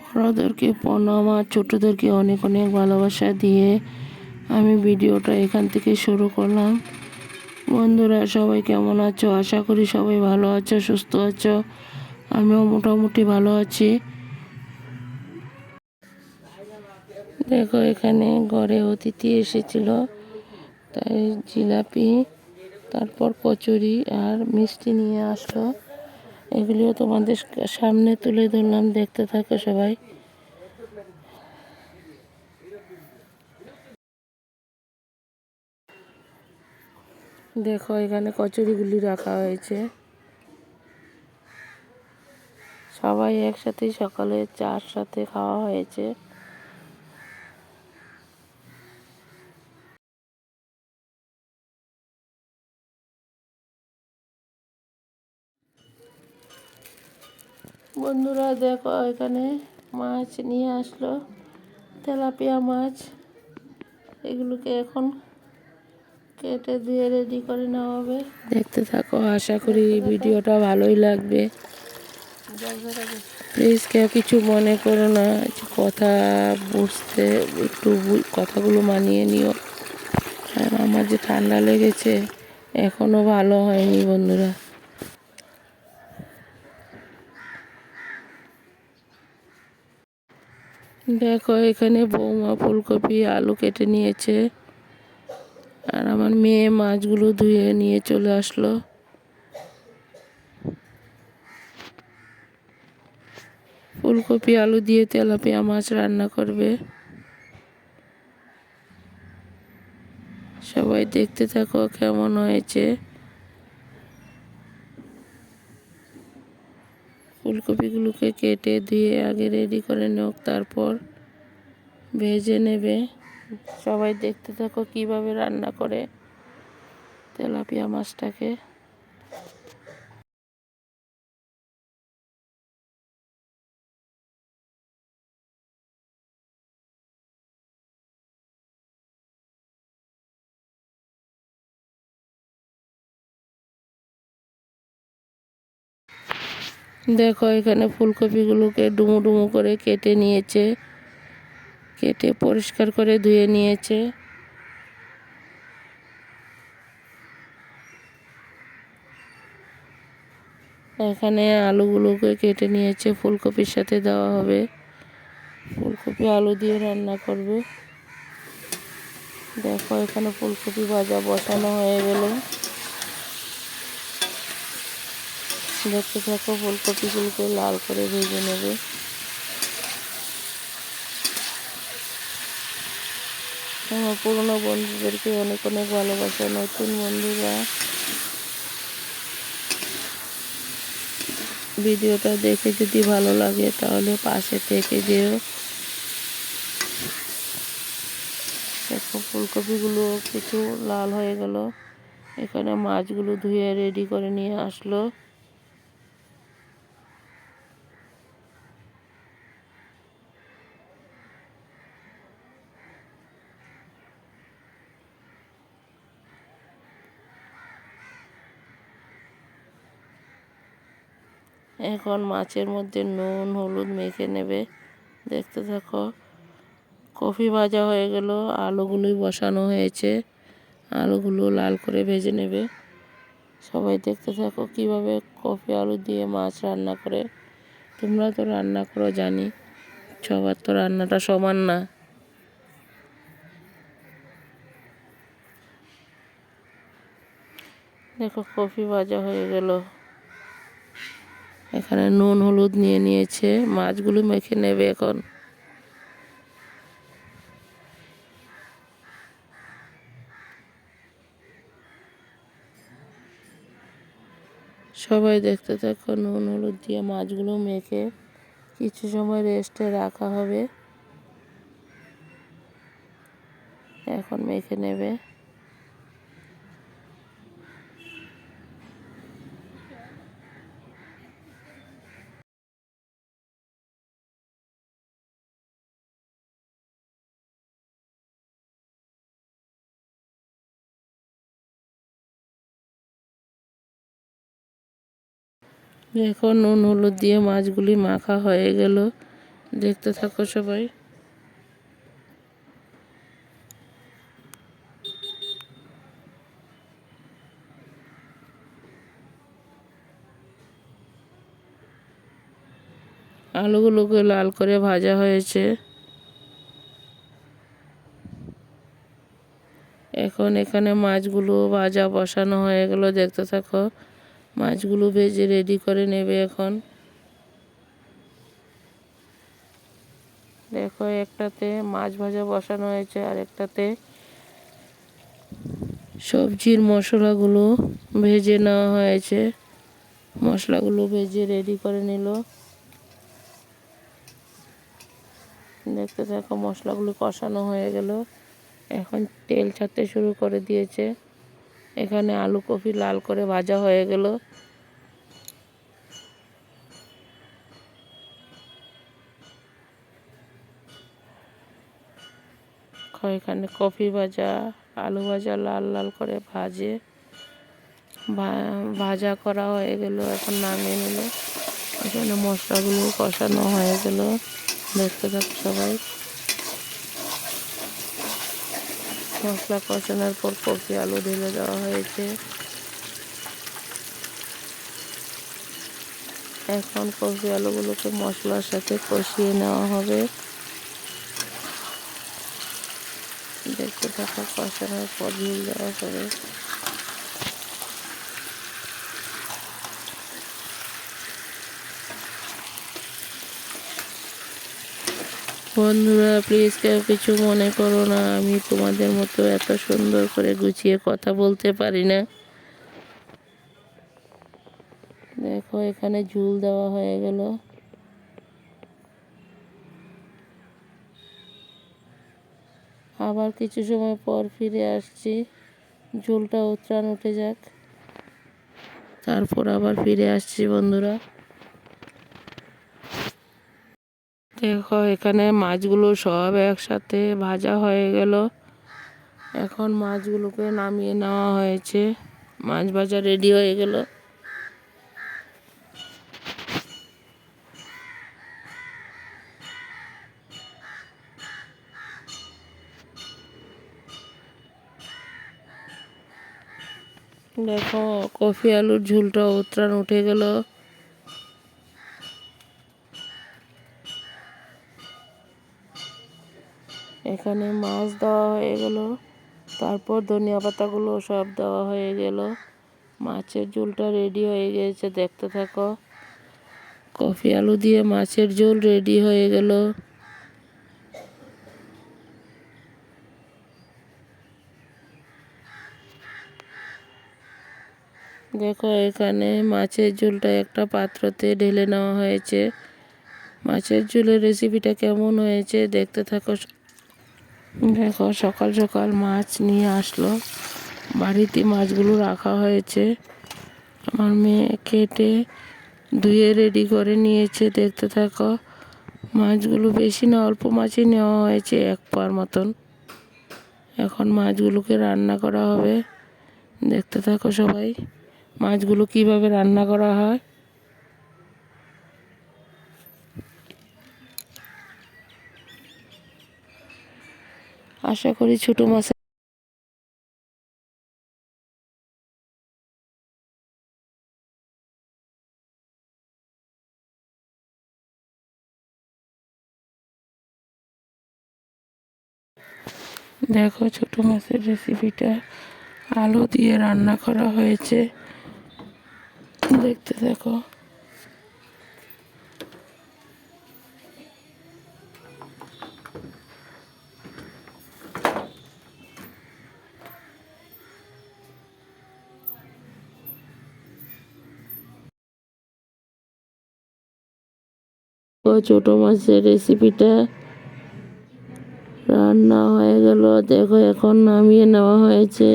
বড়োদেরকে প্রণাম আর ছোটোদেরকে অনেক অনেক ভালোবাসা দিয়ে আমি ভিডিওটা এখান থেকে শুরু করলাম। বন্ধুরা, সবাই কেমন আছো? আশা করি সবাই ভালো আছো, সুস্থ আছো। আমিও মোটামুটি ভালো আছি। দেখো, এখানে ঘরে অতিথি এসেছিল। তাই জিলাপি, তারপর কচুরি আর মিষ্টি নিয়ে আসলো। এগুলিও তোমাদের সামনে তুলে ধরলাম, দেখতে থাকো সবাই। দেখো, এখানে কচুরিগুলি রাখা হয়েছে। সবাই একসাথে সকালে চার সাথে খাওয়া হয়েছে। বন্ধুরা দেখো এখানে মাছ নিয়ে আসলো, তেলাপিয়া মাছ। এগুলোকে এখন কেটে দিয়ে রেডি করে নেওয়া হবে। দেখতে থাকো, আশা করি ভিডিওটা ভালোই লাগবে। প্লিজ কেউ কিছু মনে করো না কথা বুঝতে, একটু কথাগুলো মানিয়ে নিও। আর আমার যে ঠান্ডা লেগেছে এখনও ভালো হয়নি বন্ধুরা। দেখো, এখানে বৌমা ফুলকপি, আলু কেটে নিয়েছে। আর আমার মেয়ে মাছগুলো ধুয়ে নিয়ে চলে আসলো। ফুলকপি, আলু দিয়ে তেলাপিয়া মাছ রান্না করবে। সবাই দেখতে থাকো কেমন হয়েছে। ফুলকপিগুলোকে কেটে ধুয়ে আগে রেডি করে নেব তারপর ভেজে নেবে। সবাই দেখতে থাকো কীভাবে রান্না করে তেলাপিয়া মাছটাকে। দেখো, এখানে ফুলকপিগুলোকে ডুমো ডুমো করে কেটে নিয়েছে। কেটে পরিষ্কার করে ধুয়ে নিয়েছে। এখানে আলুগুলোকে কেটে নিয়েছে, ফুলকপির সাথে দেওয়া হবে। ফুলকপি আলু দিয়ে রান্না করবে। দেখো, এখানে ফুলকপি ভাজা বসানো হয়ে গেল। দেখতে থাকো ফুলকপিগুলোকে লাল করে ভেজে নেবে। আমার পুরোনো বন্ধুদেরকে অনেক অনেক ভালোবাসা, নতুন বন্ধুরা। ভিডিওটা দেখে যদি ভালো লাগে, তাহলে পাশে থেকে যেও। দেখো, ফুলকপিগুলো কিছু লাল হয়ে গেল। এখানে মাছগুলো ধুয়ে রেডি করে নিয়ে আসলো। এখন মাছের মধ্যে নুন, হলুদ মেখে নেবে। দেখতে থাকো, কফি ভাজা হয়ে গেল, আলুগুলোই বসানো হয়েছে। আলুগুলো লাল করে ভেজে নেবে। সবাই দেখতে থাকো কীভাবে কফি, আলু দিয়ে মাছ রান্না করে। তোমরা তো রান্না করো, জানি। সবার তো রান্নাটা সমান না। দেখো, কফি ভাজা হয়ে গেল। এখানে নুন, হলুদ নিয়ে নিয়েছে। মাছগুলো মেখে নেবে এখন। সবাই দেখতে থাকো, নুন, হলুদ দিয়ে মাছগুলো মেখে। কিছু সময় রেস্টে রাখা হবে। এখন মেখে নেবে। দেখো নুন, হলুদ দিয়ে মাছগুলি মাখা হয়ে গেল। দেখতে থাকো সবাই। আলুগুলোকে লাল করে ভাজা হয়েছে। এখন এখানে মাছগুলো ভাজা বসানো হয়ে গেল। দেখতে থাকো। মাছগুলো ভেজে রেডি করে নেবে এখন। দেখো, একটাতে মাছ ভাজা বসানো হয়েছে, আর একটাতে সবজির মশলাগুলো ভেজে নেওয়া হয়েছে। মশলাগুলো ভেজে রেডি করে নিল। দেখতে থাকো, মশলাগুলো কষানো হয়ে গেল। এখন তেল ছাড়তে শুরু করে দিয়েছে। এখানে আলু কপি লাল করে ভাজা হয়ে গেল। এখানে কফি ভাজা, আলু ভাজা লাল লাল করে ভাজে। ভাজা করা হয়ে গেল, এখন নামিয়ে নিল। এখানে মশলাগুলো কষানো হয়ে গেল। দেখতে থাক সবাই। মশলা কষানোর পর কপি আলু ঢেলে দেওয়া হয়েছে। এখন কপি আলুগুলোকে মশলার সাথে কষিয়ে নেওয়া হবে। দেখতে থাকা, কষানোর পর ঢিল দেওয়া হবে। বন্ধুরা প্লিজ কেউ কিছু মনে করো না। আমি তোমাদের মতো এত সুন্দর করে গুছিয়ে কথা বলতে পারি না। দেখো, এখানে ঝুল দেওয়া হয়ে গেল। আবার কিছু সময় পর ফিরে আসছি। ঝুলটা উত্রাণ উঠে যাক। তারপর আবার ফিরে আসছি, বন্ধুরা। দেখো এখানে মাছগুলো সব একসাথে ভাজা হয়ে গেল। এখন মাছগুলোকে নামিয়ে নেওয়া হয়েছে। মাছ ভাজা রেডি হয়ে গেল। দেখো, কফি আলুর ঝুলটা উত্রাণ উঠে গেল। এখানে মাছ দেওয়া হয়ে গেল। তারপর ধনিয়া পাতাগুলো সব দেওয়া হয়ে গেল। মাছের ঝোলটা রেডি হয়ে গেছে, দেখতে থাকো। কফি আলু দিয়ে মাছের ঝোল রেডি হয়ে গেল। দেখো, এখানে মাছের ঝোলটা একটা পাত্রতে ঢেলে নেওয়া হয়েছে। মাছের ঝোলের রেসিপিটা কেমন হয়েছে, দেখতে থাকো। দেখো, সকাল সকাল মাছ নিয়ে আসলো। বাড়িতে মাছগুলো রাখা হয়েছে। আমার মেয়ে কেটে ধুয়ে রেডি করে নিয়েছে, দেখতে থাকো। মাছগুলো বেশি না, অল্প মাছই নেওয়া হয়েছে এক পার মতন। এখন মাছগুলোকে রান্না করা হবে। দেখতে থাকো সবাই, মাছগুলো কীভাবে রান্না করা হয়। আশা করি ছোটো মাছ দেখো ছোট মাছের রেসিপিটা আলু দিয়ে রান্না করা হয়েছে। দেখতে দেখো। ছোট মাছের রেসিপিটা রান্না হয়ে গেল। দেখো, এখন নামিয়ে নেওয়া হয়েছে।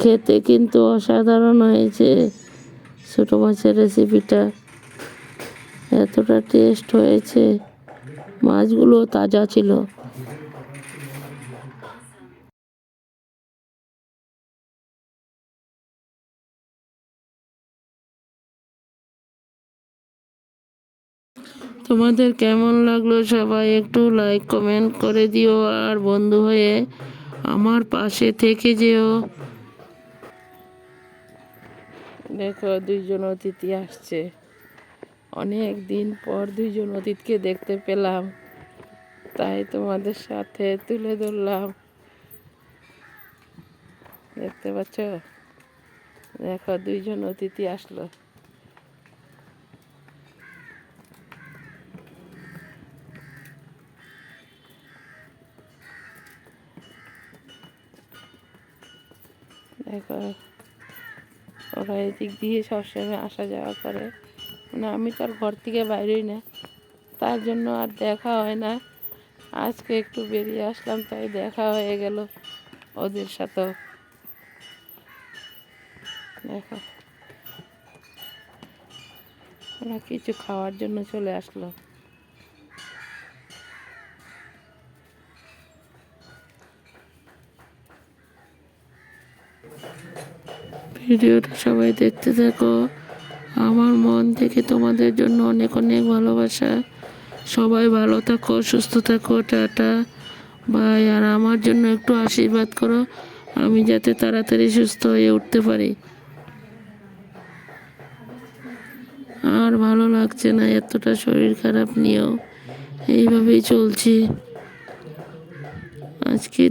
খেতে কিন্তু অসাধারণ হয়েছে ছোটো মাছের রেসিপিটা এতটা টেস্ট হয়েছে। মাছগুলো তাজা ছিল। তোমাদের কেমন লাগল সবাই একটু লাইক কমেন্ট করে দিও আর বন্ধু হয়ে আমার পাশে থেকে যেও। দেখো, দুইজন অতিথি আসছে। অনেক দিন পর দুইজন অতিথিকে দেখতে পেলাম। তাই তোমাদের সাথে তুলে ধরলাম। দেখতে পাচ্ছ? দেখো, দুইজন অতিথি আসলো। ওরা এদিক দিয়ে সবসময় আসা যাওয়া করে। মানে আমি তো আর ঘর থেকে বাইরেই না। তার জন্য আর দেখা হয় না। আজকে একটু বেরিয়ে আসলাম, তাই দেখা হয়ে গেল ওদের সাথেও। দেখো। ওরা কিছু খাওয়ার জন্য চলে আসলো। ভিডিওটা সবাই দেখতে থাকো। আমার মন থেকে তোমাদের জন্য অনেক অনেক ভালোবাসা। সবাই ভালো থাকো, সুস্থ থাকো, টাটা। বাই, আর আমার জন্য একটু আশীর্বাদ করো, আমি যাতে তাড়াতাড়ি সুস্থ হয়ে উঠতে পারি। আর ভালো লাগছে না এতটা শরীর খারাপ নিয়েও। এইভাবেই চলছি। আজকে